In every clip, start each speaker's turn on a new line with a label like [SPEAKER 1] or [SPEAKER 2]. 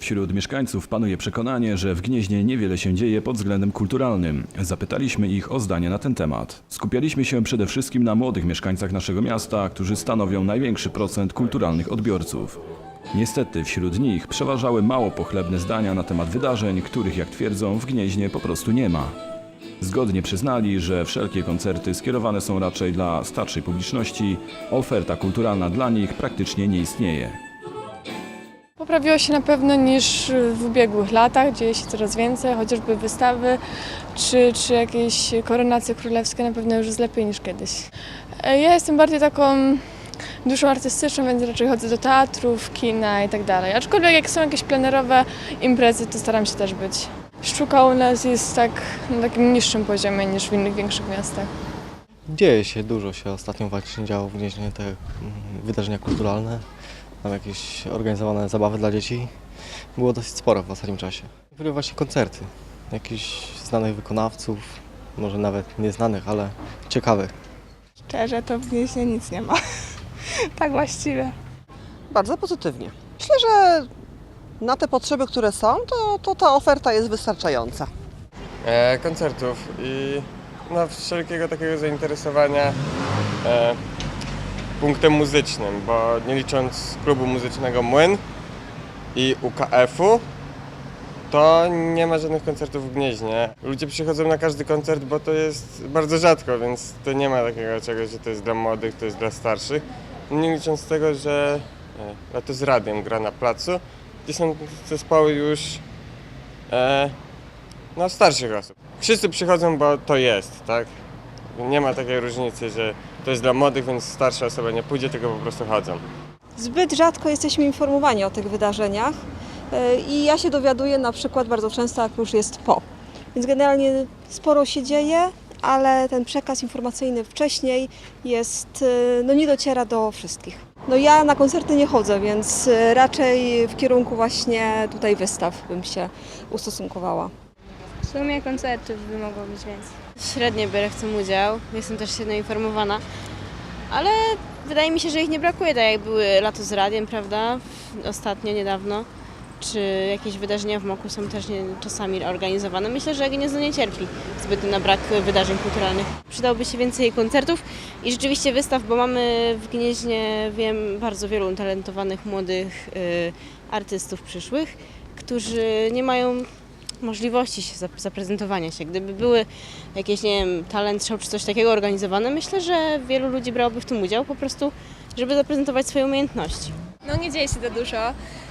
[SPEAKER 1] Wśród mieszkańców panuje przekonanie, że w Gnieźnie niewiele się dzieje pod względem kulturalnym. Zapytaliśmy ich o zdanie na ten temat. Skupialiśmy się przede wszystkim na młodych mieszkańcach naszego miasta, którzy stanowią największy procent kulturalnych odbiorców. Niestety wśród nich przeważały mało pochlebne zdania na temat wydarzeń, których jak twierdzą w Gnieźnie po prostu nie ma. Zgodnie przyznali, że wszelkie koncerty skierowane są raczej dla starszej publiczności, oferta kulturalna dla nich praktycznie nie istnieje.
[SPEAKER 2] Poprawiło się na pewno niż w ubiegłych latach, dzieje się coraz więcej, chociażby wystawy czy, czy jakieś koronacje królewskie na pewno już jest lepiej niż kiedyś. E, Ja jestem bardziej taką duszą artystyczną, więc raczej chodzę do teatrów, kina i tak dalej. Aczkolwiek jak są jakieś plenerowe imprezy, to staram się też być. Sztuka u nas jest tak na takim niższym poziomie niż w innych większych miastach.
[SPEAKER 3] Dzieje się, dużo się ostatnio właśnie działo w Gnieźnie, te mm, wydarzenia kulturalne, tam jakieś organizowane zabawy dla dzieci. Było dosyć sporo w ostatnim czasie. Były właśnie koncerty, jakichś znanych wykonawców, może nawet nieznanych, ale ciekawych.
[SPEAKER 4] Szczerze, to w Gnieźnie nic nie ma. tak właściwie.
[SPEAKER 5] Bardzo pozytywnie. Myślę, że na te potrzeby, które są, to, to ta oferta jest wystarczająca.
[SPEAKER 6] e, koncertów i no, wszelkiego takiego zainteresowania e, punktem muzycznym, bo nie licząc klubu muzycznego Młyn i UKF-u, to nie ma żadnych koncertów w Gnieźnie. Ludzie przychodzą na każdy koncert, bo to jest bardzo rzadko, więc to nie ma takiego czegoś, że to jest dla młodych, to jest dla starszych. Nie licząc tego, że e, Lato z Radiem gra na placu, gdzie są zespoły już e, no, starszych osób. Wszyscy przychodzą, bo to jest, tak? Nie ma takiej różnicy, że to jest dla młodych, więc starsza osoba nie pójdzie, tylko po prostu chodzą.
[SPEAKER 7] Zbyt rzadko jesteśmy informowani o tych wydarzeniach e, i ja się dowiaduję na przykład bardzo często, jak już jest po. Więc generalnie sporo się dzieje, ale ten przekaz informacyjny wcześniej jest, e, no nie dociera do wszystkich. No ja na koncerty nie chodzę, więc e, raczej w kierunku właśnie tutaj wystaw bym się ustosunkowała.
[SPEAKER 8] W sumie koncertów by mogło być więcej. Średnio biorę w tym udział, jestem też średnio informowana, ale wydaje mi się, że ich nie brakuje, tak jak były lato z radiem, prawda, ostatnio, niedawno, czy jakieś wydarzenia w Moku są też nie, czasami organizowane. Myślę, że Gniezno nie cierpi zbyt na brak wydarzeń kulturalnych. Przydałoby się więcej koncertów i rzeczywiście wystaw, bo mamy w Gnieźnie, wiem, bardzo wielu utalentowanych młodych y, artystów przyszłych, którzy nie mają możliwości się zap- zaprezentowania się. Gdyby były jakieś, nie wiem, talent show czy coś takiego organizowane, myślę, że wielu ludzi brałoby w tym udział po prostu, żeby zaprezentować swoje umiejętności.
[SPEAKER 9] No nie dzieje się za dużo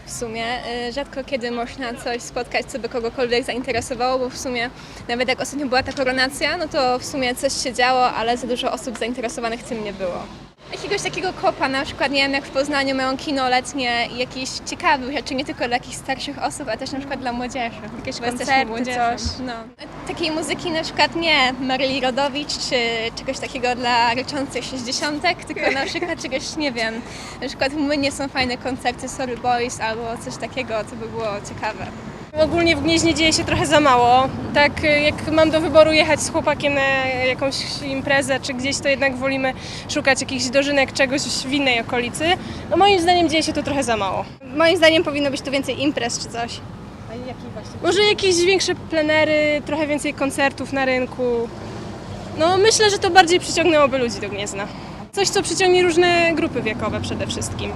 [SPEAKER 9] w sumie. Y, Rzadko kiedy można coś spotkać, co by kogokolwiek zainteresowało, bo w sumie nawet jak ostatnio była ta koronacja, no to w sumie coś się działo, ale za dużo osób zainteresowanych tym nie było. Jakiegoś takiego kopa, na przykład nie wiem, jak w Poznaniu mają kino letnie i jakichś ciekawych rzeczy, nie tylko dla jakichś starszych osób, ale też na przykład dla młodzieży. Jakieś koncerty, coś. No. Takiej muzyki na przykład nie Maryli Rodowicz, czy czegoś takiego dla ryczących 60 tylko na przykład czegoś, nie wiem, na przykład w Młynie są fajne koncerty Sorry Boys albo coś takiego, co by było ciekawe.
[SPEAKER 10] Ogólnie w Gnieźnie dzieje się trochę za mało. Tak y, jak mam do wyboru jechać z chłopakiem na jakąś imprezę czy gdzieś, to jednak wolimy szukać jakichś dożynek, czegoś w innej okolicy. No moim zdaniem dzieje się to trochę za mało.
[SPEAKER 8] Moim zdaniem powinno być tu więcej imprez czy coś.
[SPEAKER 10] Może jakieś większe plenery, trochę więcej koncertów na rynku. No myślę, że to bardziej przyciągnęłoby ludzi do Gniezna. Coś, co przyciągnie różne grupy wiekowe przede wszystkim.